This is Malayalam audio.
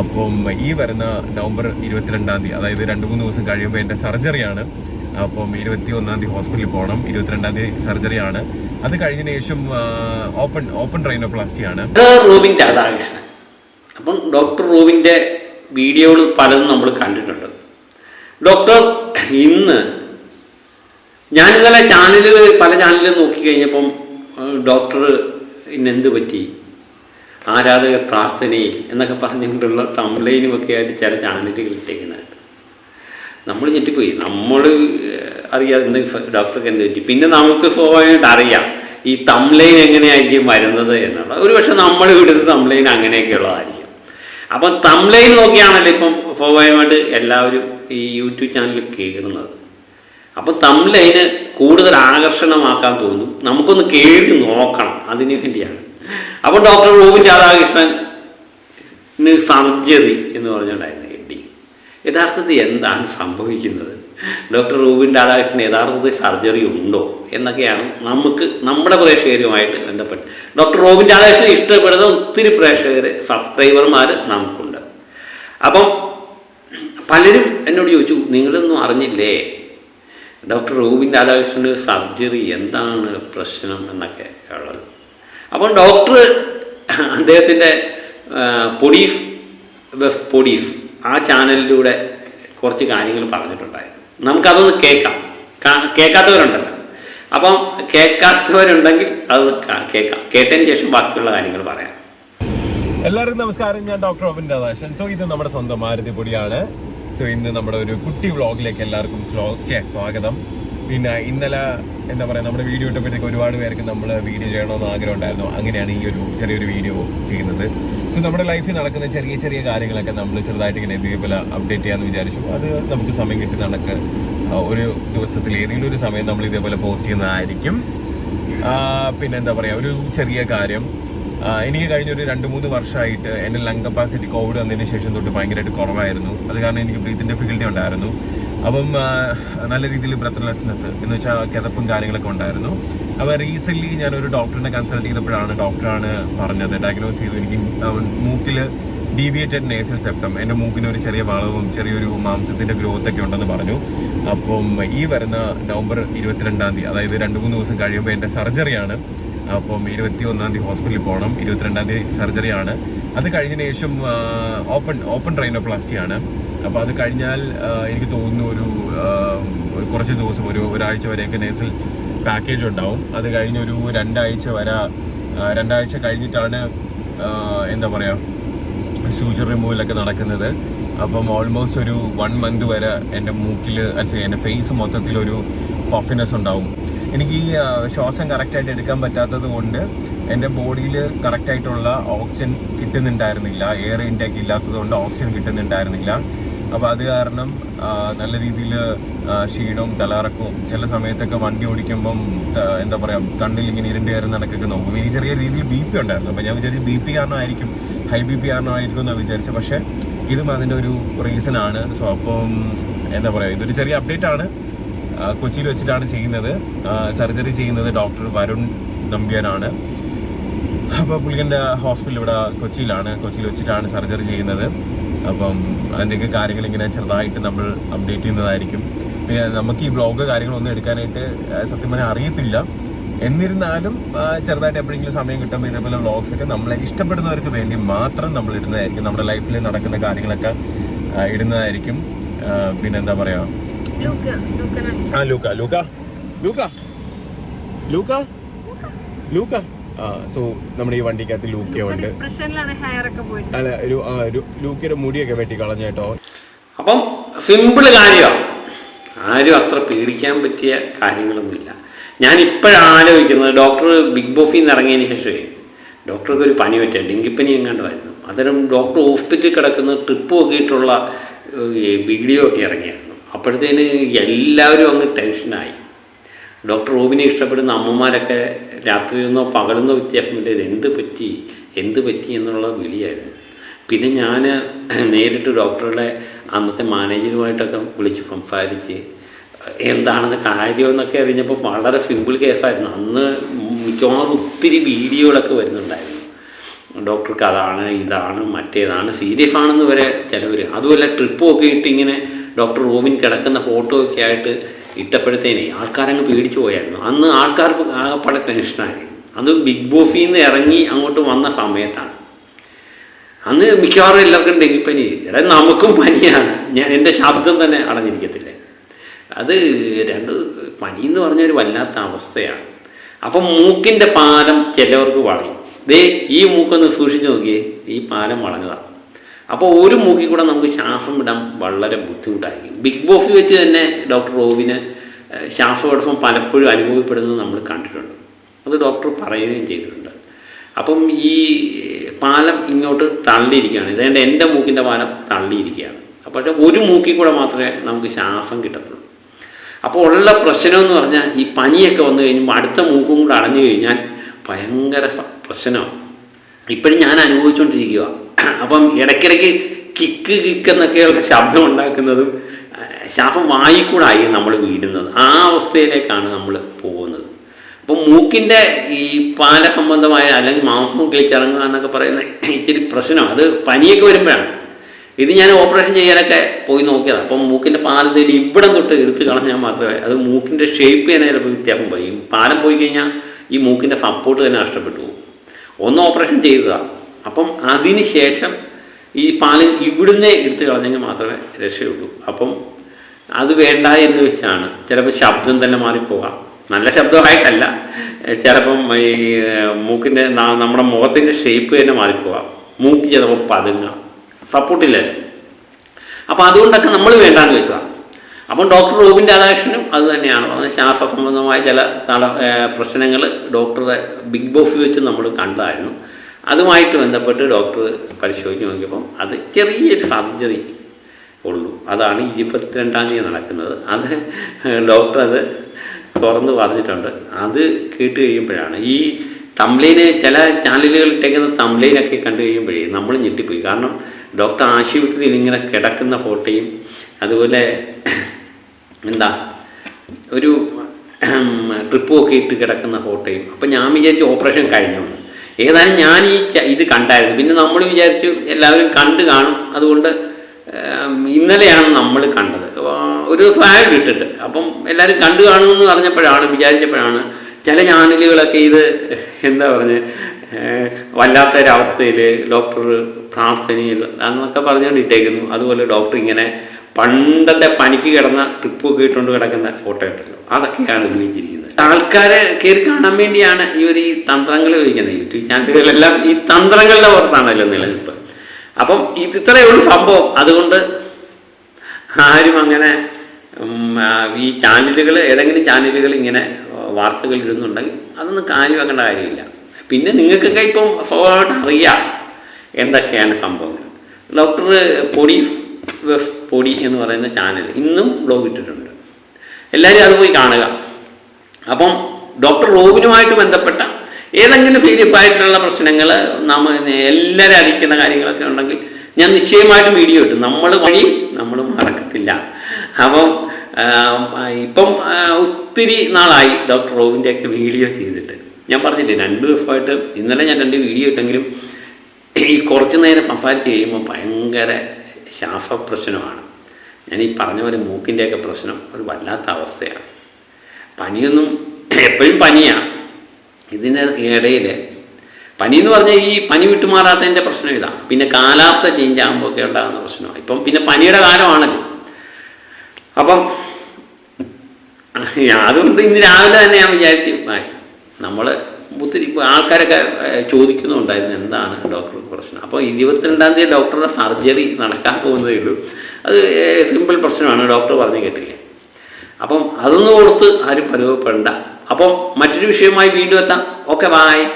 അപ്പം ഈ വരുന്ന നവംബർ ഇരുപത്തിരണ്ടാം തീയതി അതായത് രണ്ട് മൂന്ന് ദിവസം കഴിയുമ്പോൾ എന്റെ സർജറിയാണ് അപ്പം ഇരുപത്തി ഒന്നാം തീയതി ഹോസ്പിറ്റലിൽ പോകണം ഇരുപത്തിരണ്ടാം തീയതി സർജറിയാണ് അത് കഴിഞ്ഞതിന് ശേഷം open open rhinoplasty doctor Rubin Radhakrishnan. അപ്പം ഡോക്ടർ റൂബിന്റെ വീഡിയോകൾ പലതും നമ്മൾ കണ്ടിട്ടുണ്ട്. ഡോക്ടർ ഇന്ന് ഞാനിന്നലെ ചാനലുകൾ പല ചാനലും നോക്കിക്കഴിഞ്ഞപ്പം ഡോക്ടർ ഇന്നെന്ത് പറ്റി? ആരാധക പ്രാർത്ഥനയിൽ എന്നൊക്കെ പറഞ്ഞുകൊണ്ടുള്ള ഒക്കെ ആയിട്ട് ചില ചാനലുകൾ ഇട്ടേക്കുന്നതായിട്ട് നമ്മൾ ഞെട്ടിപ്പോയി. നമ്മൾ അറിയാതെ എന്ത് ഡോക്ടർക്ക് എന്ത് പറ്റി? പിന്നെ നമുക്ക് സ്വാഭാവികമായിട്ട് അറിയാം. ഈ തംലൈൻ എങ്ങനെയായിരിക്കും വരുന്നത് എന്നുള്ളത് ഒരു പക്ഷെ നമ്മൾ ഇവിടുത്തെ തംലൈൻ അങ്ങനെയൊക്കെയുള്ളതായിരിക്കും അപ്പം തംലൈൻ നോക്കിയാണല്ലോ ഇപ്പം സ്വാഭാവികമായിട്ട് എല്ലാവരും ഈ യൂട്യൂബ് ചാനൽ കയറുന്നത് അപ്പം തംലൈന് കൂടുതൽ ആകർഷണമാക്കാൻ തോന്നും. നമുക്കൊന്ന് കയറി നോക്കണം. അതിനു വേണ്ടിയാണ്. അപ്പം ഡോക്ടർ റൂബിൻ രാധാകൃഷ്ണൻ സർജറി എന്ന് പറഞ്ഞുണ്ടായിരുന്നു എഡി യഥാർത്ഥത്തിൽ എന്താണ് സംഭവിക്കുന്നത്? ഡോക്ടർ റൂബിൻ രാധാകൃഷ്ണൻ യഥാർത്ഥത്തിൽ സർജറി ഉണ്ടോ എന്നൊക്കെയാണ് നമുക്ക് നമ്മുടെ പ്രേക്ഷകരുമായിട്ട് ബന്ധപ്പെട്ട്. ഡോക്ടർ റോബിൻ രാധാകൃഷ്ണൻ ഇഷ്ടപ്പെടുന്ന ഒത്തിരി പ്രേക്ഷകർ സബ്സ്ക്രൈബർമാർ നമുക്കുണ്ട്. അപ്പം പലരും എന്നോട് ചോദിച്ചു നിങ്ങളൊന്നും അറിഞ്ഞില്ലേ? ഡോക്ടർ റൂബിൻ രാധാകൃഷ്ണന് സർജറി എന്താണ് പ്രശ്നം? എന്നൊക്കെ ഉള്ളത്. അപ്പം ഡോക്ടർ അദ്ദേഹത്തിന്റെ പൊടീഫ് വെഫ് പൊടീഫ് ആ ചാനലിലൂടെ കുറച്ച് കാര്യങ്ങൾ പറഞ്ഞിട്ടുണ്ടായിരുന്നു. നമുക്കതൊന്ന് കേൾക്കാം. കേൾക്കാത്തവരുണ്ടല്ലോ. അപ്പം കേൾക്കാത്തവരുണ്ടെങ്കിൽ അത് കേൾക്കാം. കേട്ടതിന് ശേഷം ബാക്കിയുള്ള കാര്യങ്ങൾ പറയാം. എല്ലാവർക്കും നമസ്കാരം. ഞാൻ ഡോക്ടർ റോബിൻ രാധാകൃഷ്ണൻ. സോ ഇത് നമ്മുടെ സ്വന്തം മാരുതി പൊടിയാണ് സോ ഇന്ന് നമ്മുടെ ഒരു കുട്ടി വ്ളോഗിലേക്ക് എല്ലാവർക്കും സ്വാഗതം. പിന്നെ ഇന്നലെ എന്താ പറയുക നമ്മുടെ വീഡിയോ ഇട്ടപ്പോഴത്തേക്ക് ഒരുപാട് പേർക്ക് നമ്മൾ വീഡിയോ ചെയ്യണമെന്ന് ആഗ്രഹം ഉണ്ടായിരുന്നു അങ്ങനെയാണ് ഈ ഒരു ചെറിയൊരു വീഡിയോ ചെയ്യുന്നത്. സോ നമ്മുടെ ലൈഫിൽ നടക്കുന്ന ചെറിയ ചെറിയ കാര്യങ്ങളൊക്കെ നമ്മൾ ചെറുതായിട്ട് ഇങ്ങനെ ഇതേപോലെ അപ്ഡേറ്റ് ചെയ്യാമെന്ന് വിചാരിച്ചു. അത് നമുക്ക് സമയം കിട്ടി നടക്ക ഒരു ദിവസത്തിൽ ഏതെങ്കിലും ഒരു സമയം നമ്മൾ ഇതേപോലെ പോസ്റ്റ് ചെയ്യുന്നതായിരിക്കും. പിന്നെ എന്താ പറയുക ഒരു ചെറിയ കാര്യം. എനിക്ക് കഴിഞ്ഞ ഒരു രണ്ട് മൂന്ന് വർഷമായിട്ട് എന്റെ ലങ് കപ്പാസിറ്റി കോവിഡ് വന്നതിന് ശേഷം തൊട്ട് ഭയങ്കരമായിട്ട് കുറവായിരുന്നു. അത് കാരണം എനിക്ക് ബ്രീത്തിന്റെ ഡിഫിക്കൽറ്റി ഉണ്ടായിരുന്നു. അപ്പം നല്ല രീതിയിൽ ബ്രത്ത്ലെസ്നെസ് എന്ന് വെച്ചാൽ കിതപ്പും കാര്യങ്ങളൊക്കെ ഉണ്ടായിരുന്നു. അപ്പോൾ റീസെന്റ്ലി ഒരു ഡോക്ടറിനെ കൺസൾട്ട് ചെയ്തപ്പോഴാണ് ഡോക്ടറാണ് പറഞ്ഞത് ഡയഗ്നോസ് ചെയ്തു. എനിക്ക് മൂക്കിൽ ഡീവിയേറ്റഡ് നേസൽ സെപ്റ്റം എന്റെ മൂക്കിന് ഒരു ചെറിയ വളവും ചെറിയൊരു മാംസത്തിന്റെ ഗ്രോത്ത് ഒക്കെ ഉണ്ടെന്ന് പറഞ്ഞു. അപ്പം ഈ വരുന്ന നവംബർ ഇരുപത്തിരണ്ടാം തീയതി അതായത് രണ്ട് മൂന്ന് ദിവസം കഴിയുമ്പോൾ എന്റെ സർജറിയാണ് അപ്പം ഇരുപത്തി ഒന്നാം തീയതി ഹോസ്പിറ്റലിൽ പോകണം. ഇരുപത്തിരണ്ടാം തീയതി ആണ്. അത് കഴിഞ്ഞതിന് ശേഷം ഓപ്പൺ ഓപ്പൺ റൈനോപ്ലാസ്റ്റിയാണ്. അപ്പോൾ അത് കഴിഞ്ഞാൽ എനിക്ക് തോന്നുന്നു ഒരു കുറച്ച് ദിവസം ഒരു ഒരാഴ്ച വരെയൊക്കെ നേസൽ പാക്കേജ് ഉണ്ടാവും. അത് കഴിഞ്ഞ് ഒരു രണ്ടാഴ്ച വരെ രണ്ടാഴ്ച കഴിഞ്ഞിട്ടാണ് എന്താ പറയുക സൂചർ റിമൂവലൊക്കെ നടക്കുന്നത്. അപ്പം ഓൾമോസ്റ്റ് ഒരു വൺ മന്ത് വരെ എന്റെ മൂക്കിൽ അല്ലെങ്കിൽ എന്റെ ഫേസ് മൊത്തത്തിലൊരു പഫിനെസ് ഉണ്ടാവും. എനിക്ക് ഈ ശ്വാസം കറക്റ്റായിട്ട് എടുക്കാൻ പറ്റാത്തത് കൊണ്ട് എന്റെ ബോഡിയിൽ കറക്റ്റായിട്ടുള്ള ഓക്സിജൻ കിട്ടുന്നുണ്ടായിരുന്നില്ല. എയർ ഇൻടേക്ക് ഇല്ലാത്തത് കൊണ്ട് ഓക്സിജൻ കിട്ടുന്നുണ്ടായിരുന്നില്ല. അപ്പോൾ അത് കാരണം നല്ല രീതിയിൽ ക്ഷീണവും തലകറക്കവും ചില സമയത്തൊക്കെ വണ്ടി ഓടിക്കുമ്പം എന്താ പറയുക കണ്ണിൽ ഇങ്ങനെ ഇരുണ്ട് കയറുന്ന കണക്കൊക്കെ നോക്കും. എനിക്ക് ചെറിയ രീതിയിൽ ബി പി ഉണ്ടായിരുന്നു. അപ്പോൾ ഞാൻ വിചാരിച്ചു ബി പി കാരണമായിരിക്കും. ഹൈ ബി പി കാരണമായിരിക്കും എന്നാണ് വിചാരിച്ചത് പക്ഷേ ഇതും അതിന്റെ ഒരു റീസൺ ആണ്. സോ അപ്പം എന്താ പറയുക ഇതൊരു ചെറിയ അപ്ഡേറ്റ് ആണ്. കൊച്ചിയിൽ വെച്ചിട്ടാണ് ചെയ്യുന്നത്. സർജറി ചെയ്യുന്നത് ഡോക്ടർ വരുൺ നമ്പ്യാരാണ് അപ്പോൾ പുള്ളിക്കന്റെ ഹോസ്പിറ്റൽ ഇവിടെ കൊച്ചിയിലാണ്. കൊച്ചിയിൽ വെച്ചിട്ടാണ് സർജറി ചെയ്യുന്നത്. അപ്പം അതിന്റെയൊക്കെ കാര്യങ്ങൾ ഇങ്ങനെ ചെറുതായിട്ട് നമ്മൾ അപ്ഡേറ്റ് ചെയ്യുന്നതായിരിക്കും. പിന്നെ നമുക്ക് ഈ ബ്ലോഗ് കാര്യങ്ങളൊന്നും എടുക്കാനായിട്ട് സത്യം പറഞ്ഞാൽ അറിയത്തില്ല. എന്നിരുന്നാലും ചെറുതായിട്ട് എപ്പോഴെങ്കിലും സമയം കിട്ടുമ്പോൾ ഇതേപോലെ വ്ളോഗ്സ് ഒക്കെ നമ്മളെ ഇഷ്ടപ്പെടുന്നവർക്ക് വേണ്ടി മാത്രം നമ്മൾ ഇടുന്നതായിരിക്കും. നമ്മുടെ ലൈഫിൽ നടക്കുന്ന കാര്യങ്ങളൊക്കെ ഇടുന്നതായിരിക്കും. പിന്നെന്താ പറയുക ആ ലൂക്ക ലൂക്ക ലൂക്ക ലൂക്ക ലൂക്ക ആ സോ നമ്മുടെ ഈ വണ്ടിക്കകത്ത് ലൂക്കയുണ്ട് ഡിപ്രഷനിലാണ് ഹെയർ ഒക്കെ പോയിട്ട്. അല്ല ഒരു ഒരു ലൂക്കയുടെ മുടിയൊക്കെ വെട്ടി കളഞ്ഞേട്ടോ അപ്പം സിമ്പിൾ കാര്യമാണ് ആരും അത്ര പേടിക്കാൻ പറ്റിയ കാര്യങ്ങളൊന്നുമില്ല. ഞാൻ ഇപ്പോഴാണ് ആലോചിക്കുന്നത് ഡോക്ടർ ബിഗ് ബോഫിൽ നിന്ന് ഇറങ്ങിയതിന് ശേഷമേ ഡോക്ടർക്ക് ഒരു പനി പറ്റുക ഡെങ്കിപ്പനി എങ്ങാണ്ടായിരുന്നു അന്നേരം ഡോക്ടർ ഹോസ്പിറ്റലിൽ കിടക്കുന്ന ട്രിപ്പ് നോക്കിയിട്ടുള്ള വീഡിയോ ഒക്കെ ഇറങ്ങിയായിരുന്നു അപ്പോഴത്തേന് എല്ലാവരും അങ്ങ് ടെൻഷനായി. ഡോക്ടർ റോബിനെ ഇഷ്ടപ്പെടുന്ന അമ്മമാരൊക്കെ രാത്രിയെന്നോ പകലെന്നോ വ്യത്യാസമില്ല ഇത് എന്ത് പറ്റി? എന്ത് പറ്റി എന്നുള്ള വിളിയായിരുന്നു. പിന്നെ ഞാൻ നേരിട്ട് ഡോക്ടറുടെ അന്നത്തെ മാനേജറുമായിട്ടൊക്കെ വിളിച്ച് സംസാരിച്ച് എന്താണെന്ന് കാര്യമെന്നൊക്കെ അറിഞ്ഞപ്പോൾ വളരെ സിമ്പിൾ കേസായിരുന്നു. അന്ന് മിക്കവാറും ഒത്തിരി വീഡിയോകളൊക്കെ വരുന്നുണ്ടായിരുന്നു. ഡോക്ടർക്ക് അതാണ് ഇതാണ് മറ്റേതാണ് സീരിയസ് ആണെന്ന് വരെ ചിലവർ അതുപോലെ ട്രിപ്പ് ഒക്കെ ഇട്ട് ഇങ്ങനെ ഡോക്ടർ റൂമിൽ കിടക്കുന്ന ഫോട്ടോ ഒക്കെ ആയിട്ട് ഇട്ടപ്പോഴത്തേനെ ആൾക്കാരങ്ങ് പേടിച്ചു പോയായിരുന്നു. അന്ന് ആൾക്കാർക്ക് ആകെപ്പാടെ ടെൻഷനായി അത് ബിഗ് ബോഫിൽ നിന്ന് ഇറങ്ങി അങ്ങോട്ട് വന്ന സമയത്താണ്. അന്ന് മിക്കവാറും എല്ലാവർക്കും ഡെങ്കിപ്പനി. എടാ നമുക്കും പനിയാണ്. ഞാൻ എന്റെ ശബ്ദം തന്നെ അടഞ്ഞിരിക്കത്തില്ല. അത് രണ്ട് പനി എന്ന് പറഞ്ഞൊരു വല്ലാത്ത അവസ്ഥയാണ്. അപ്പം മൂക്കിന്റെ പാലം ചിലവർക്ക് വളയും. ദേ ഈ മൂക്കൊന്ന് സൂക്ഷിച്ച് നോക്കിയേ ഈ പാലം വളഞ്ഞതാണ് അപ്പോൾ ഒരു മൂക്കിൽ കൂടെ നമുക്ക് ശ്വാസം വിടാൻ വളരെ ബുദ്ധിമുട്ടായിരിക്കും. ബിഗ് ബോസ് വെച്ച് തന്നെ ഡോക്ടർ റോബിന് ശ്വാസതടസ്സം പലപ്പോഴും അനുഭവപ്പെടുന്നത് നമ്മൾ കണ്ടിട്ടുണ്ട്. അത് ഡോക്ടർ പറയുകയും ചെയ്തിട്ടുണ്ട്. അപ്പം ഈ പാലം ഇങ്ങോട്ട് തള്ളിയിരിക്കുകയാണ്. ഇതേണ്ട എന്റെ മൂക്കിന്റെ പാലം തള്ളിയിരിക്കുകയാണ്. അപ്പോൾ ഒരു മൂക്കിൽ കൂടെ മാത്രമേ നമുക്ക് ശ്വാസം കിട്ടത്തുള്ളൂ. അപ്പോൾ ഉള്ള പ്രശ്നം എന്ന് പറഞ്ഞാൽ ഈ പനിയൊക്കെ വന്നു കഴിയുമ്പോൾ അടുത്ത മൂക്കും കൂടെ അടഞ്ഞു കഴിഞ്ഞാൽ ഭയങ്കര പ്രശ്നമാണ്. ഇപ്പോഴും ഞാൻ അനുഭവിച്ചുകൊണ്ടിരിക്കുക അപ്പം ഇടയ്ക്കിടയ്ക്ക് കിക്ക് കിക്ക് എന്നൊക്കെയുള്ള ശബ്ദം ഉണ്ടാക്കുന്നതും ശാപം വായിക്കൂടായി നമ്മൾ വീടുന്നത് ആ അവസ്ഥയിലേക്കാണ് നമ്മൾ പോകുന്നത്. അപ്പം മൂക്കിന്റെ ഈ പാല സംബന്ധമായ അല്ലെങ്കിൽ മാംസം കിളിച്ചിറങ്ങുക എന്നൊക്കെ പറയുന്ന ഇച്ചിരി പ്രശ്നം. അത് പനിയൊക്കെ വരുമ്പോഴാണ്. ഇത് ഞാൻ ഓപ്പറേഷൻ ചെയ്യാനൊക്കെ പോയി നോക്കിയതാണ് അപ്പം മൂക്കിന്റെ പാലം തേടി ഇവിടെ തൊട്ട് എടുത്ത് കളഞ്ഞാൽ മാത്രമേ അത് മൂക്കിന്റെ ഷേപ്പ് തന്നെ ചിലപ്പോൾ വ്യത്യാസം പോയി പാലം പോയി കഴിഞ്ഞാൽ ഈ മൂക്കിന്റെ സപ്പോർട്ട് തന്നെ നഷ്ടപ്പെട്ടു പോകും. ഒന്ന് ഓപ്പറേഷൻ ചെയ്തതാണ് അപ്പം അതിന് ശേഷം ഈ പാൽ ഇവിടുന്ന് എടുത്ത് കളഞ്ഞെങ്കിൽ മാത്രമേ രക്ഷയുള്ളൂ. അപ്പം അത് വേണ്ട എന്ന് വെച്ചാണ്. ചിലപ്പോൾ ശബ്ദം തന്നെ മാറിപ്പോകാം. നല്ല ശബ്ദമായിട്ടല്ല. ചിലപ്പം ഈ മൂക്കിന്റെ നമ്മുടെ മുഖത്തിന്റെ ഷേപ്പ് തന്നെ മാറിപ്പോകാം. മൂക്ക് ചിലപ്പോൾ പതുങ്ങാം. സപ്പോർട്ടില്ല. അപ്പം അതുകൊണ്ടൊക്കെ നമ്മൾ വേണ്ടാന്ന് വെച്ചതാണ് അപ്പം ഡോക്ടർ റൂബിന്റെ രാധാകൃഷ്ണനും അത് തന്നെയാണ്. പറഞ്ഞത് ശ്വാസ സംബന്ധമായ ചില തട പ്രശ്നങ്ങൾ ഡോക്ടറെ ബിഗ് ബോസ് വെച്ച് നമ്മൾ കണ്ടതായിരുന്നു. അതുമായിട്ട് ബന്ധപ്പെട്ട് ഡോക്ടർ പരിശോധിച്ച് നോക്കിയപ്പം അത് ചെറിയൊരു സർജറി ഉള്ളൂ. അതാണ് ഇരുപത്തിരണ്ടാം തീയതി നടക്കുന്നത്. അത് ഡോക്ടർ അത് തുറന്ന് പറഞ്ഞിട്ടുണ്ട്. അത് കേട്ട് കഴിയുമ്പോഴാണ്. ഈ തംലൈന് ചില ചാനലുകൾ ഇട്ടേക്കുന്ന തംബ്ലൈനൊക്കെ കണ്ടു കഴിയുമ്പോഴേ നമ്മൾ ഞെട്ടിപ്പോയി. കാരണം ഡോക്ടർ ആശുപത്രിയിൽ ഇങ്ങനെ കിടക്കുന്ന ഫോട്ടോയും അതുപോലെ എന്താ ഒരു ട്രിപ്പ് ഒക്കെ ഇട്ട് കിടക്കുന്ന ഫോട്ടോയും അപ്പം ഞാൻ വിചാരിച്ചു ഓപ്പറേഷൻ കഴിഞ്ഞു. ഏതായാലും ഞാൻ ഈ ഇത് കണ്ടായിരുന്നു. പിന്നെ നമ്മൾ വിചാരിച്ചു എല്ലാവരും കണ്ട് കാണും. അതുകൊണ്ട് ഇന്നലെയാണ് നമ്മൾ കണ്ടത്. ഒരു ഫ്ലാഗ് ഇട്ടിട്ട്. അപ്പം എല്ലാവരും കണ്ടു കാണുമെന്ന് പറഞ്ഞപ്പോഴാണ് വിചാരിച്ചപ്പോഴാണ് ചില ചാനലുകളൊക്കെ ഇത് എന്താ പറഞ്ഞ് വല്ലാത്തൊരവസ്ഥയിൽ ഡോക്ടർ പ്രാർത്ഥനയിൽ എന്നൊക്കെ പറഞ്ഞുകൊണ്ട് ഇട്ടേക്കുന്നു അതുപോലെ ഡോക്ടർ ഇങ്ങനെ പണ്ടത്തെ പനിക്ക് കിടന്ന ട്രിപ്പൊക്കെ ഇട്ടുകൊണ്ട് കിടക്കുന്ന ഫോട്ടോ ഉണ്ടല്ലോ അതൊക്കെയാണ് ഉപയോഗിച്ചിരിക്കുന്നത്. ആൾക്കാരെ കയറി കാണാൻ വേണ്ടിയാണ് ഇവർ ഈ തന്ത്രങ്ങൾ ഉപയോഗിക്കുന്നത്. യൂട്യൂബ് ചാനലുകളെല്ലാം ഈ തന്ത്രങ്ങളുടെ പുറത്താണല്ലോ നിലനിൽപ്പ്. അപ്പം ഇത് ഇത്രയേ ഉള്ളൂ സംഭവം. അതുകൊണ്ട് ആരും അങ്ങനെ ഈ ചാനലുകൾ ഏതെങ്കിലും ചാനലുകൾ ഇങ്ങനെ വാർത്തകൾ ഇടുന്നുണ്ടെങ്കിൽ അതൊന്നും കാര്യമാക്കേണ്ട കാര്യമില്ല. പിന്നെ നിങ്ങൾക്കൊക്കെ ഇപ്പം സ്വാഭാവികമായിട്ട് അറിയാം എന്തൊക്കെയാണ് സംഭവങ്ങൾ. ഡോക്ടർ പൊടി വെഫ് പൊടി എന്ന് പറയുന്ന ചാനൽ ഇന്നും ബ്ലോഗ് ഇട്ടിട്ടുണ്ട്. എല്ലാവരും അത് പോയി കാണുക. അപ്പം ഡോക്ടർ റോബിനുമായിട്ട് ബന്ധപ്പെട്ട ഏതെങ്കിലും സീരിയസ് ആയിട്ടുള്ള പ്രശ്നങ്ങൾ നമ്മ എല്ലാവരും അടിക്കുന്ന കാര്യങ്ങളൊക്കെ ഉണ്ടെങ്കിൽ ഞാൻ നിശ്ചയമായിട്ടും വീഡിയോ ഇട്ടു നമ്മൾ വഴി നമ്മൾ മറക്കത്തില്ല. അപ്പം ഇപ്പം ഒത്തിരി നാളായി ഡോക്ടർ റോബിന്റെയൊക്കെ വീഡിയോ ചെയ്തിട്ട്. ഞാൻ പറഞ്ഞില്ലേ രണ്ട് ദിവസമായിട്ട് ഇന്നലെ ഞാൻ രണ്ട് വീഡിയോ ഇട്ടെങ്കിലും ഈ കുറച്ച് നേരം സംസാരിച്ച് കഴിയുമ്പോൾ ഭയങ്കര ശ്വാസപ്രശ്നമാണ് ഞാൻ ഈ പറഞ്ഞ പോലെ മൂക്കിന്റെയൊക്കെ പ്രശ്നം ഒരു വല്ലാത്ത അവസ്ഥയാണ്. പനിയൊന്നും എപ്പോഴും പനിയാണ് ഇതിന് ഇടയിൽ പനി എന്ന് പറഞ്ഞാൽ ഈ പനി വിട്ടുമാറാത്തതിന്റെ പ്രശ്നം ഇതാണ് പിന്നെ കാലാവസ്ഥ ചേഞ്ച് ആകുമ്പോഴൊക്കെ ഉണ്ടാകുന്ന പ്രശ്നമാണ് ഇപ്പം പിന്നെ പനിയുടെ കാലമാണല്ലോ. അപ്പം അതുകൊണ്ട് ഇന്ന് രാവിലെ തന്നെ ഞാൻ വിചാരിച്ചു നമ്മൾ ഒത്തിരി ആൾക്കാരൊക്കെ ചോദിക്കുന്നുണ്ടായിരുന്നു എന്താണ് ഡോക്ടർക്ക് പ്രശ്നം. അപ്പോൾ ഇരുപത്തിരണ്ടാം തീയതി ഡോക്ടറുടെ സർജറി നടക്കാൻ പോകുന്നതേ ഉള്ളൂ. അത് സിമ്പിൾ പ്രശ്നമാണ് ഡോക്ടർ പറഞ്ഞു കേട്ടില്ല. അപ്പം അതൊന്നും കൊടുത്ത് ആരും അനുഭവപ്പെടേണ്ട അപ്പം മറ്റൊരു വിഷയവുമായി വീണ്ടും എത്താം. Okay bye